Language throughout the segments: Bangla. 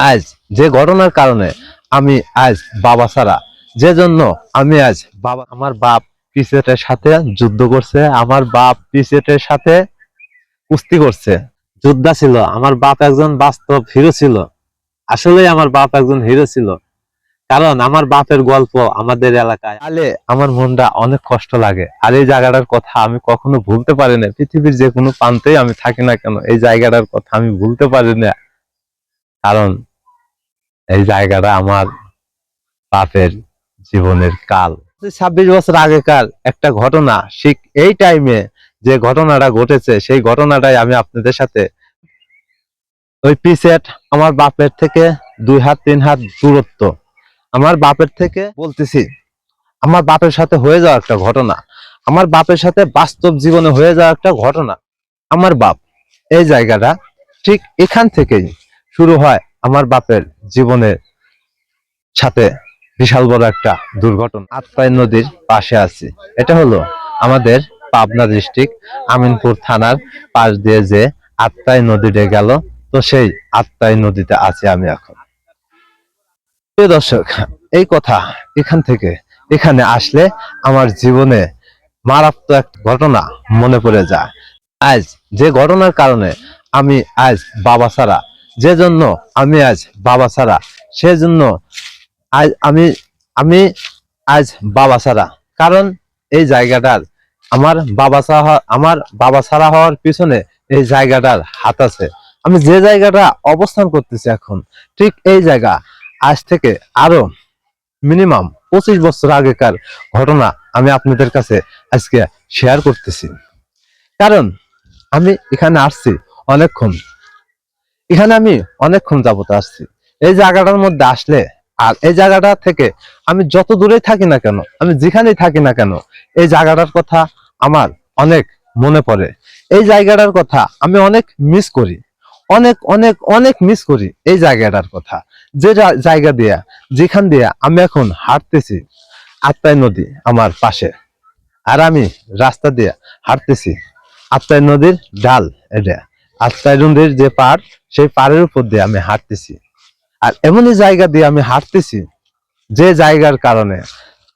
আজ যে ঘটনার কারণে আমি আজ বাবা ছাড়া, যে জন্য আমি আজ বাবা, আমার বাপ পিসেটের সাথে যুদ্ধ করছে, আমার বাপ পিসেটের সাথে কুস্তি করছে। যোদ্ধা ছিল, আমার বাপ একজন বাস্তব হিরো ছিল। আসলে আমার বাপ একজন হিরো ছিল। কারণ আমার বাপের গল্প আমাদের এলাকায় আলে আমার মনটা অনেক কষ্ট লাগে। আর এই জায়গাটার কথা আমি কখনো ভুলতে পারি না পৃথিবীর যে কোনো প্রান্তেই আমি থাকি না কেন, এই জায়গাটার কথা আমি ভুলতে পারি না কারণ এই জায়গাটা আমার বাপের জীবনের কাল। ছাব্বিশ বছর আগেকার একটা ঘটনা, ঠিক এই টাইমে যে ঘটনাটা ঘটেছে, সেই ঘটনাটাই আমি আপনাদের সাথে ওই পিসেট আমার বাপের থেকে দুই হাত, তিন হাত দূরত্ব। আমার বাপের থেকে বলতেছি, আমার বাপের সাথে হয়ে যাওয়া একটা ঘটনা। আমার বাপের সাথে বাস্তব জীবনে হয়ে যাওয়া একটা ঘটনা। আমার বাপ এই জায়গাটা ঠিক এখান থেকেই শুরু হয়। আমার বাপের জীবনের সাথে বিশাল বড় একটা দুর্ঘটনা। আত্মাই নদীর পাশে আছি। এটা হলো আমাদের পাবনা ডিস্ট্রিক্ট, আমিনপুর থানার পাশ দিয়ে যে আত্মাই নদীতে গেল। তো সেই আত্মাই নদীতে আছি আমি এখন। দর্শক, এই কথা এখান থেকে এখানে আসলে আমার জীবনে মারাত্মক এক ঘটনা মনে পড়ে যায়। আজ যে ঘটনার কারণে আমি আজ বাবা ছাড়া যে জন্য আমি আজ বাবা ছাড়া, সেজন্য আজ আমি আমি আজ বাবা ছাড়া। কারণ এই জায়গাটার আমার বাবা ছাড়া আমার বাবা ছাড়া হওয়ার পিছনে এই জায়গাটার হাত আছে। আমি যে জায়গাটা অবস্থান করতেছি এখন, ঠিক এই জায়গা আজ থেকে আরও মিনিমাম পঁচিশ বছর আগেকার ঘটনা আমি আপনাদের কাছে আজকে শেয়ার করতেছি। কারণ আমি এখানে আসছি অনেকক্ষণ এখানে আমি অনেকক্ষণ যাবত আসছি। এই জায়গাটার মধ্যে আসলে আর এই জায়গাটা থেকে আমি যত দূরেই থাকি না কেন, আমি যেখানেই থাকি না কেন, এই জায়গাটার কথা আমার অনেক মনে পড়ে। এই জায়গাটার কথা আমি অনেক মিস করি। অনেক অনেক অনেক মিস করি এই জায়গাটার কথা। যে জায়গা দিয়া, যেখান দিয়া আমি এখন হাঁটতেছি, আত্মাই নদী আমার পাশে। আর আমি রাস্তা দিয়ে হাঁটতেছি, আত্মাই নদীর ডাল এটা। আত্মাই নদীর যে পাড় সেই পাড়ের উপর দিয়ে আমি হাঁটতেছি। আর এমনই জায়গা দিয়ে আমি হাঁটতেছি, যে জায়গার কারণে,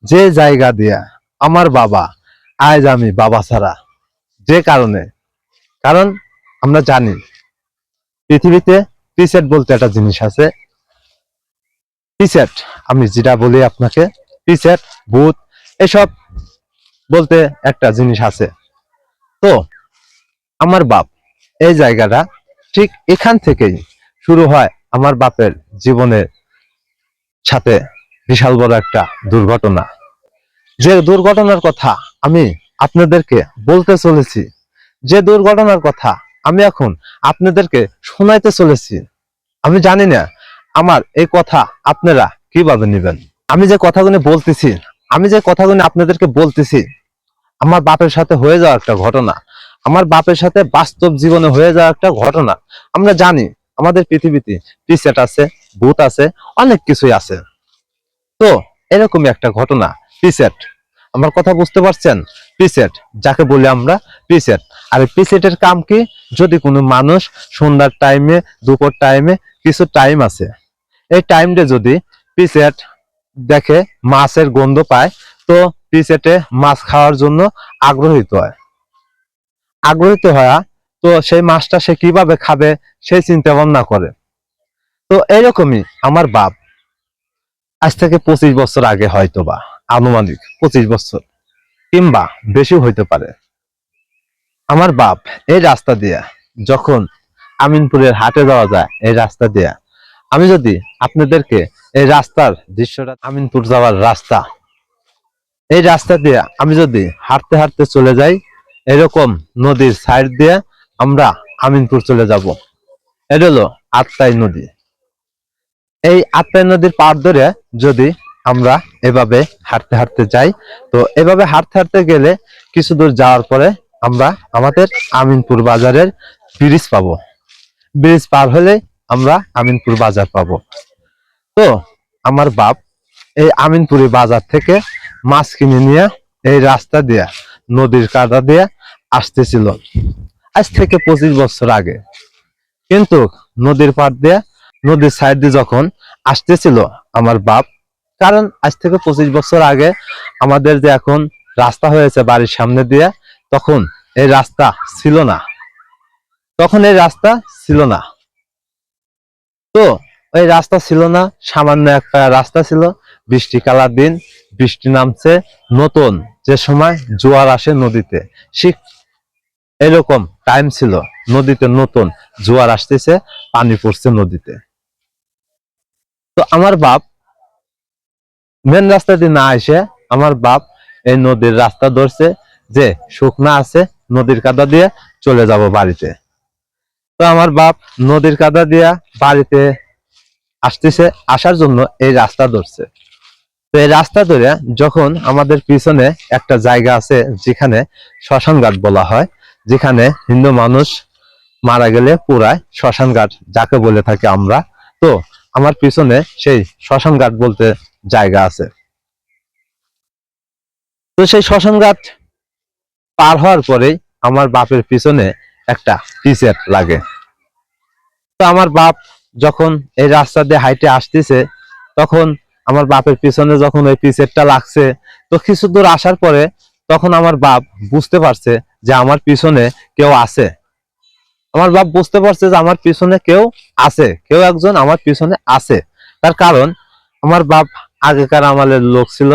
যে জায়গা দিয়া আমার বাবা, আজ আমি বাবা ছাড়া, যে কারণে। কারণ আমরা জানি, পৃথিবীতে পিসেট বলতে একটা জিনিস আছে। পিসেট, আমি যেটা বলি আপনাকে, পিসেট, ভূত, এসব বলতে একটা জিনিস আছে। তো, আমার বাপ এই জায়গাটা ঠিক এখান থেকেই শুরু হয় আমার বাপের জীবনের সাথে বিশাল বড় একটা দুর্ঘটনা। যে দুর্ঘটনার কথা আমি আপনাদেরকে বলতে চলেছি, যে দুর্ঘটনার কথা আমি এখন আপনাদেরকে শোনাইতে চলেছি, আমি জানি না আমার এই কথা আপনারা কীভাবে নেবেন। আমি যে কথাগুলো বলতেছি, আমি যে কথাগুলো আপনাদেরকে বলতেছি, আমার বাপের সাথে হয়ে যাওয়া একটা ঘটনা আমার বাপের সাথে বাস্তব জীবনে হয়ে যাওয়া একটা ঘটনা। আমরা জানি, আমাদের পৃথিবীতে পিসেট আছে, ভূত আছে, অনেক কিছুই আছে। তো, এরকমই একটা ঘটনা পিসেট আমার কথা বুঝতে পারছেন? পিসেট যাকে বলি আমরা পিসেট আর পিসেটের কাম কি? যদি কোনো মানুষ সন্ধ্যার টাইমে দুপুর টাইমে কিছু টাইম আছে, এই টাইমটা যদি পিসেট দেখে মাছের গন্ধ পায়, তো পিসেটে মাছ খাওয়ার জন্য আগ্রহিত হয়। আগ্রহিত হওয়া তো সেই মাছটা সে কীভাবে খাবে সেই চিন্তা ভাবনা করে। তো এরকমই আমার বাপ। আজ থেকে পঁচিশ বছর আগে হয়তো বা আনুমানিক পঁচিশ বছর, কিংবা বেশি হইতে পারে। আমার বাপ এই রাস্তা দিয়া যখন আমিনপুরের হাটে যাওয়া যায়, এই রাস্তা দিয়া, আমি যদি আপনাদেরকে এই রাস্তার দৃশ্যটা, আমিনপুর যাওয়ার রাস্তা, এই রাস্তা দিয়ে আমি যদি হাঁটতে হাঁটতে চলে যাই এরকম নদীর সাইড দিয়ে আমরা আমিনপুর চলে যাব। এটা হলো আত্মাই নদী। এই আত্মাই নদীর পার ধরে যদি আমরা এভাবে হাঁটতে হাঁটতে যাই, তো এভাবে হাঁটতে হাঁটতে গেলে কিছু দূর যাওয়ার পরে আমরা আমাদের আমিনপুর বাজারের ব্রিজ পাবো। ব্রিজ পার হলে আমরা আমিনপুর বাজার পাব। তো আমার বাপ এই আমিনপুরি বাজার থেকে মাছ কিনে নিয়ে এই রাস্তা দিয়ে নদীর কাদা দিয়ে আসতেছিল। আজ থেকে পঁচিশ বছর আগে। কিন্তু নদীর পাড় দিয়ে, নদীর সাইড দিয়ে যখন আসতেছিল আমার বাপ, কারণ আজ থেকে পঁচিশ বছর আগে আমাদের যে এখন রাস্তা হয়েছে বাড়ির সামনে দিয়ে, তখন এই রাস্তা ছিল না। তখন এই রাস্তা ছিল না। তো ওই রাস্তা ছিল না, সামান্য একটা রাস্তা ছিল। বৃষ্টি কালার দিন বৃষ্টি নামছে নতুন যে সময় জোয়ার আসে নদীতে, ঠিক এরকম টাইম ছিল, নদীতে নতুন জোয়ার আসতেছে, পানি পড়ছে নদীতে। তো আমার বাপ মেন রাস্তা দিয়ে না এসে আমার বাপ এই নদীর রাস্তা ধরছে যে শুকনা আছে, নদীর কাদা দিয়ে চলে যাব বাড়িতে। তো আমার বাপ নদীর কাদা দিয়া বাড়িতে আসতেছে, আসার জন্য এই রাস্তা ধরছে। তো এই রাস্তা ধরে যখন আমাদের পিছনে একটা জায়গা আছে যেখানে শ্মশান ঘাট বলা হয়, যেখানে হিন্দু মানুষ মারা গেলে পুরায় শ্মশান ঘাট যাকে বলে থাকি আমরা, তো আমার পিছনে সেই শ্মশান ঘাট বলতে জায়গা আছে। তো সেই শ্মশান ঘাট পার হওয়ার পরেই আমার বাপের পিছনে একটা টিসেট লাগে। তো আমার বাপ যখন এই রাস্তা দিয়ে হাইটে আসতেছে, তখন আমার বাপের পিছনে যখন ওই পিসেটটা লাগছে, তো কিছু দূর আসার পরে তখন আমার বাপ বুঝতে পারছে যে আমার পিছনে কেউ আছে। আমার বাপ বুঝতে পারছে যে আমার পিছনে কেউ আছে, কেউ একজন আমার পিছনে আছে। তার কারণ আমার বাপ আগেকার আমলের লোক ছিল,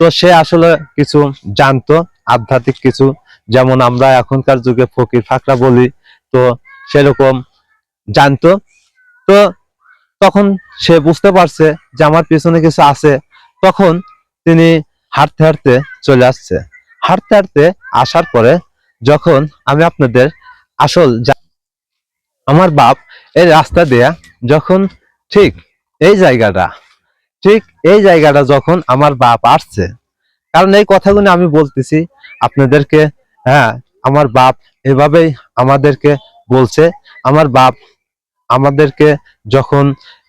তো সে আসলে কিছু জানতো, আধ্যাত্মিক কিছু। যেমন আমরা এখনকার যুগে ফকির ফাকরা বলি, তো সেরকম জানতো। তো তখন সে বুঝতে পারছে যে আমার পেছনে কিছু আছে। তখন তিনি হাঁটতে হাঁটতে চলে আসছে। হাঁটতে হাঁটতে আসার পরে যখন আমি আপনাদের আসল আমার বাপ এই রাস্তা দেয়া যখন ঠিক এই জায়গাটা, ঠিক এই জায়গাটা যখন আমার বাপ আসছে, কারণ এই কথাগুলো আমি বলতেছি আপনাদেরকে হ্যাঁ আমার বাপ এভাবেই আমাদেরকে বলছে। আমার বাপ আমাদেরকে যখন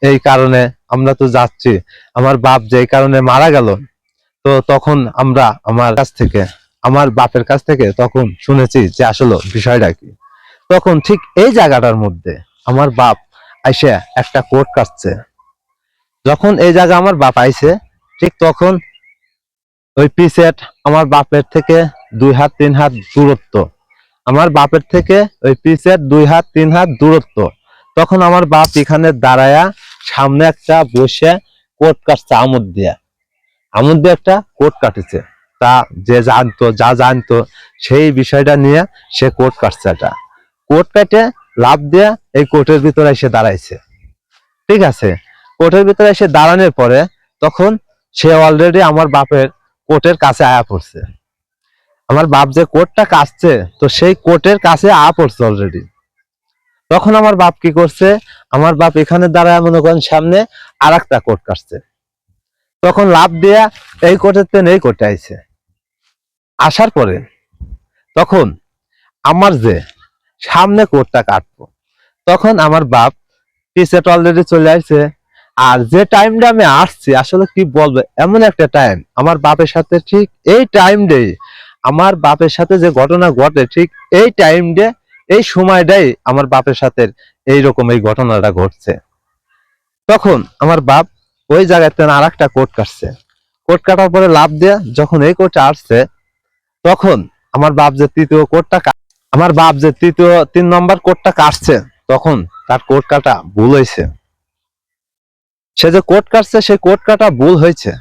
এই কারণে আমরা তো যাচ্ছি, আমার বাপ যে কারণে মারা গেল, তো তখন আমরা আমার কাছ থেকে, আমার বাপের কাছ থেকে তখন শুনেছি যে আসলে বিষয়টা কি। তখন ঠিক এই জায়গাটার মধ্যে আমার বাপ আইসে একটা কোট কাটছে। যখন এই জায়গা আমার বাপ আইছে, ঠিক তখন ওই পিসেট আমার বাপের থেকে দুই হাত, তিন হাত দূরত্ব। আমার বাপের থেকে ওই পিসের দুই হাত, তিন হাত দূরত্ব। তখন আমার বাপ এখানে দাঁড়ায়া সামনে একটা বসে কোট কাটছে, আমুদ দিয়া। আমুদ দিয়ে একটা কোট কাটেছে। তা যে জানতো, যা জানতো, সেই বিষয়টা নিয়ে সে কোট কাটছে এটা কোট কাটে লাভ দিয়ে এই কোটের ভিতরে এসে দাঁড়াইছে। ঠিক আছে? কোটের ভিতরে এসে দাঁড়ানোর পরে তখন সে অলরেডি আমার বাপের কোটের কাছে আয়া পড়ছে। আমার বাপ যে কোটটা কাটছে, তো সেই কোটের কাছে আয়া পড়ছে অলরেডি তখন আমার বাপ কি করছে? আমার বাপ এখানে দাঁড়ায় মনে করেন সামনে আর একটা কোট কাটছে। তখন লাভ দিয়া এই কোটের তেন এই কোটে আইছে। আসার পরে তখন আমার যে সামনে কোটটা কাটবো, তখন আমার বাপ পিসেট অলরেডি চলে আসছে আর যে টাইমটা আমি আসছি, আসলে কি বলব, এমন একটা টাইম আমার বাপের সাথে ঠিক এই টাইমটাই আমার বাপের সাথে যে ঘটনা ঘটে, ঠিক এই টাইমটা এই সময়টাই আমার বাপের সাথে এইরকম এই ঘটনাটা ঘটছে। তখন আমার বাপ ওই জায়গাতে আর একটা কোট কাটছে। কোট কাটার পরে লাভ দিয়ে যখন এই কোটটা আসছে, তখন আমার বাপ যে তৃতীয় কোটটা কা- আমার বাপ যে তৃতীয় তিন নম্বর কোটটা কাটছে, তখন তার কোট কাটা ভুল হয়েছে। সে যে কোট কাটছে সে কোট কাটা ভুল হয়েছে।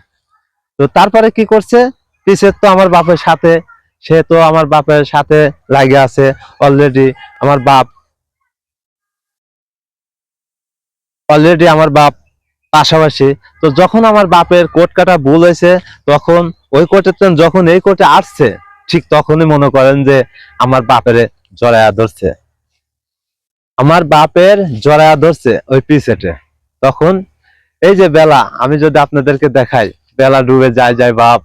তো তারপরে কি করছে? পিসের তো আমার বাপের সাথে সে তো আমার বাপের সাথে লাগে আছে অলরেডি আমার বাপ। অলরেডি আমার বাপ পাশাপাশি। তো যখন আমার বাপের কোট কাটা ভুল হয়েছে, তখন ওই তেন যখন এই কোটে আসছে, ঠিক তখনই মনে করেন যে আমার বাপের জড়ায়া ধরছে। আমার বাপের জড়ায়া ধরছে ওই পিসেটে। তখন এই যে বেলা, আমি যদি আপনাদেরকে দেখাই, বেলা ডুবে যায় যায় বাপ।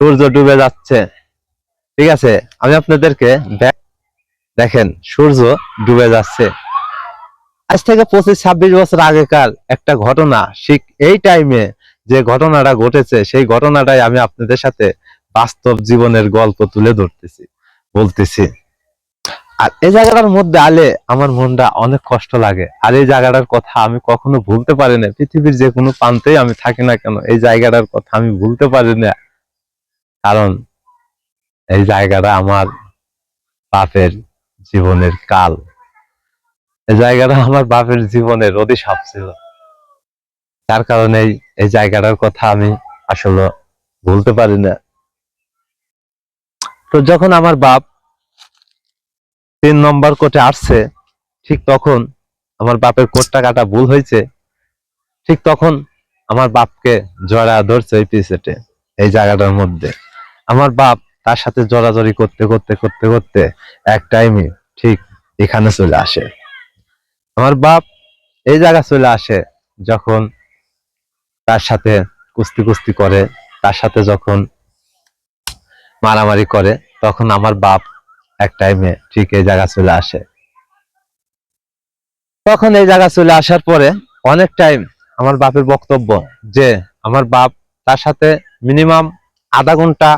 সূর্য ডুবে যাচ্ছে। ঠিক আছে, আমি আপনাদেরকে দেখেন, সূর্য ডুবে যাচ্ছে। আজ থেকে পঁচিশ, ছাব্বিশ বছর আগেকার একটা ঘটনা, ঠিক এই টাইমে যে ঘটনাটা ঘটেছে, সেই ঘটনাটাই আমি আপনাদের সাথে বাস্তব জীবনের গল্প তুলে ধরতেছি, বলতেছি। আর এই জায়গাটার মধ্যে আলে আমার মনটা অনেক কষ্ট লাগে। আর এই জায়গাটার কথা আমি কখনো ভুলতে পারি না। পৃথিবীর যে কোনো প্রান্তেই আমি থাকি না কেন, এই জায়গাটার কথা আমি ভুলতে পারি না। কারণ এই জায়গাটা আমার বাপের জীবনের কাল। এই জায়গাটা আমার বাপের জীবনের অধিশাপ ছিল। তার কারণে এই- এই জায়গাটার কথা আমি আসলে ভুলতে পারি না। তো যখন আমার বাপ তিন নম্বর কোটে আসছে, ঠিক তখন আমার বাপের কোটটা কাটা ভুল হয়েছে, ঠিক তখন আমার বাপকে জড়া ধরছে ওই পিসেটে, এই জায়গাটার মধ্যে। আমার বাপ তার সাথে জড়াজড়ি করতে করতে করতে করতে এক টাইমে ঠিক এখানে চলে আসে। আমার বাপ এই জায়গা চলে আসে যখন তার সাথে কুস্তি কুস্তি করে, তার সাথে যখন মারামারি করে, তখন আমার বাপ এক টাইমে ঠিক এই জায়গা চলে আসে। তখন এই জায়গা চলে আসার পরে অনেক টাইম আমার বাপের বক্তব্য যে আমার বাপ তার সাথে মিনিমাম আধা ঘণ্টা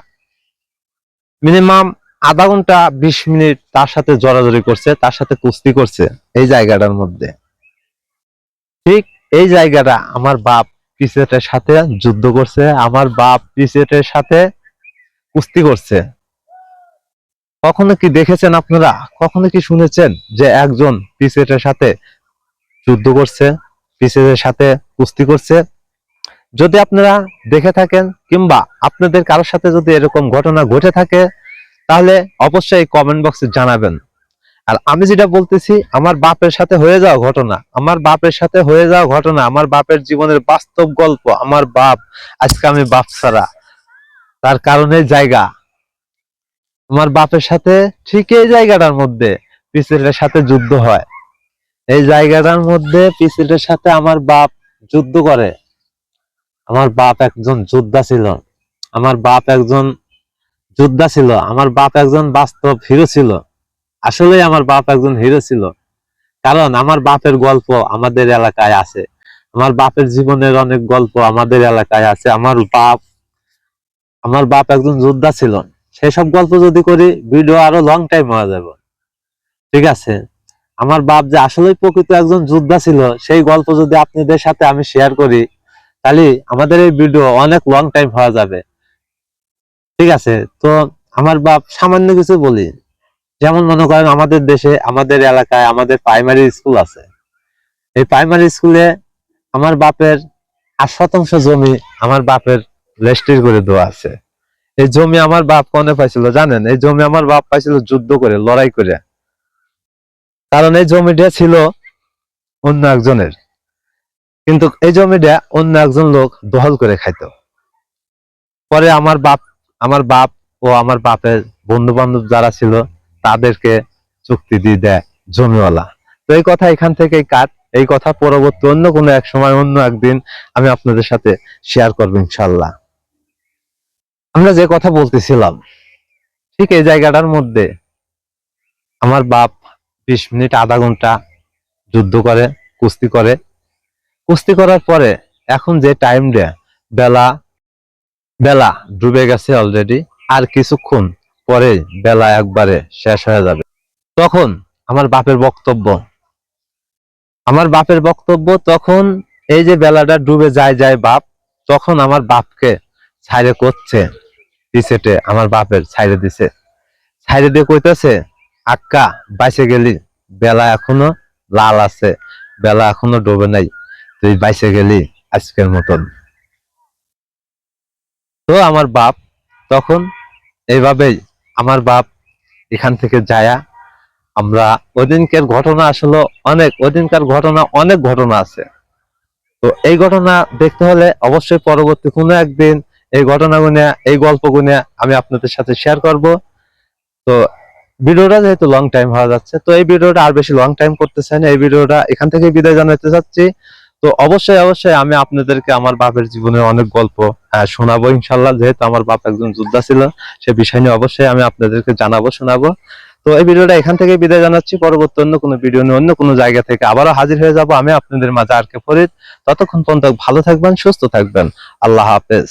মিনিমাম আধা ঘণ্টা বিশ মিনিট তার সাথে জড়াজড়ি করছে, তার সাথে কুস্তি করছে এই জায়গাটার মধ্যে। ঠিক এই জায়গাটা আমার বাপ পিসেটের সাথে যুদ্ধ করছে, আমার বাপ পিসেটের সাথে কুস্তি করছে। কখনো কি দেখেছেন আপনারা? কখনো কি শুনেছেন যে একজন পিসেটের সাথে যুদ্ধ করছে, পিসেটের সাথে কুস্তি করছে যদি আপনারা দেখে থাকেন কিংবা আপনাদের কারোর সাথে যদি এরকম ঘটনা ঘটে থাকে, তাহলে অবশ্যই কমেন্ট বক্সে জানাবেন। আর আমি যেটা বলতেছি, আমার বাপের সাথে হয়ে যাওয়া ঘটনা, আমার বাপের সাথে হয়ে যাওয়া ঘটনা, আমার বাপের জীবনের বাস্তব গল্প, আমার বাপ আজকে আমি বাপ ছাড়া। তার কারণে জায়গা। আমার বাপের সাথে ঠিক এই জায়গাটার মধ্যে পিসেলের সাথে যুদ্ধ হয়। এই জায়গাটার মধ্যে পিসেলের সাথে আমার বাপ যুদ্ধ করে। আমার বাপ একজন যোদ্ধা ছিল। আমার বাপ একজন যোদ্ধা ছিল। আমার বাপ একজন বাস্তব হিরো ছিল। আসলে আমার বাপ একজন হিরো ছিল। কারণ আমার বাপের গল্প আমাদের এলাকায় আছে। আমার বাপের জীবনের অনেক গল্প আমাদের এলাকায় আছে। আমার বাপ আমার বাপ একজন যোদ্ধা ছিল। সেই সব গল্প যদি করি ভিডিও আরও লং টাইম হয়ে যাবে। ঠিক আছে? আমার বাপ যে আসলেই প্রকৃত একজন যোদ্ধা ছিল, সেই গল্প যদি আপনাদের সাথে আমি শেয়ার করি তাহলে আমাদের এই ভিডিও অনেক লং টাইম হয়ে যাবে। ঠিক আছে? তো আমার বাপ সামান্য কিছু বলি। যেমন মনে করেন আমাদের দেশে, আমাদের এলাকায় আমাদের প্রাইমারি স্কুল আছে। এই প্রাইমারি স্কুলে আমার বাপের আট শতাংশ জমি আমার বাপের রেজিস্ট্রি করে দেওয়া আছে। এই জমি আমার বাপ কনে পাইছিল জানেন? এই জমি আমার বাপ পাইছিল যুদ্ধ করে, লড়াই করে। কারণ এই জমিটা ছিল অন্য একজনের। কিন্তু এই জমিটা অন্য একজন লোক দখল করে খাইতো। পরে আমার বাপ আমার বাপ ও আমার বাপের বন্ধু বান্ধব যারা ছিল, তাদেরকে চুক্তি দিয়ে দেয় জমিওয়ালা। তো এই কথা এখান থেকে কাট। এই কথা পরবর্তী অন্য কোনো এক সময়, অন্য একদিন আমি আপনাদের সাথে শেয়ার করব ইনশাল্লাহ আমরা যে কথা বলতেছিলাম, ঠিক এই জায়গাটার মধ্যে আমার বাপ বিশ মিনিট, আধা ঘণ্টা যুদ্ধ করে, কুস্তি করে কুস্তি করার পরে এখন যে টাইম দেয় বেলা বেলা ডুবে গেছে অলরেডি আর কিছুক্ষণ পরে বেলা একবারে শেষ হয়ে যাবে। তখন আমার বাপের বক্তব্য। আমার বাপের বক্তব্য, তখন এই যে বেলাটা ডুবে যায় যায় বাপ, তখন আমার বাপকে ছাইরে করছে পিছেটে আমার বাপের ছাইরে দিছে। ছাইরে দিয়ে কইতেছে, আক্কা বাইসে গেলি, বেলা এখনও লাল আছে, বেলা এখনও ডুবে নাই। তুই বাইসে গেলি আজকের মতন। তো আমার বাপ তখন এইভাবেই আমার বাপ এখান থেকে যায়া আমরা ওদিনকার ঘটনা আসলে অনেক, ওদিনকার ঘটনা অনেক ঘটনা আছে। তো এই ঘটনা দেখতে হলে অবশ্যই পরবর্তী কোনো একদিন এই ঘটনাগুলো এই গল্পগুলো আমি আপনাদের সাথে শেয়ার করব। তো ভিডিওটা যেহেতু লং টাইম হয়ে যাচ্ছে, তো এই ভিডিওটা আর বেশি লং টাইম করতে চাই না। এই ভিডিওটা এখান থেকে বিদায় জানাতে চাচ্ছি। তো অবশ্যই অবশ্যই আমি আপনাদেরকে আমার বাপের জীবনে অনেক গল্প শোনাবো ইনশাল্লাহ যেহেতু আমার বাপ একজন যোদ্ধা ছিল, সে বিষয় নিয়ে অবশ্যই আমি আপনাদেরকে জানাব, শোনাবো। তো এই ভিডিওটা এখান থেকে বিদায় জানাচ্ছি। পরবর্তী অন্য কোনো ভিডিও নিয়ে অন্য কোনো জায়গা থেকে আবারও হাজির হয়ে যাব আমি আপনাদের মাঝে আর কে ফরিদ। ততক্ষণ পর্যন্ত ভালো থাকবেন, সুস্থ থাকবেন। আল্লাহ হাফেজ।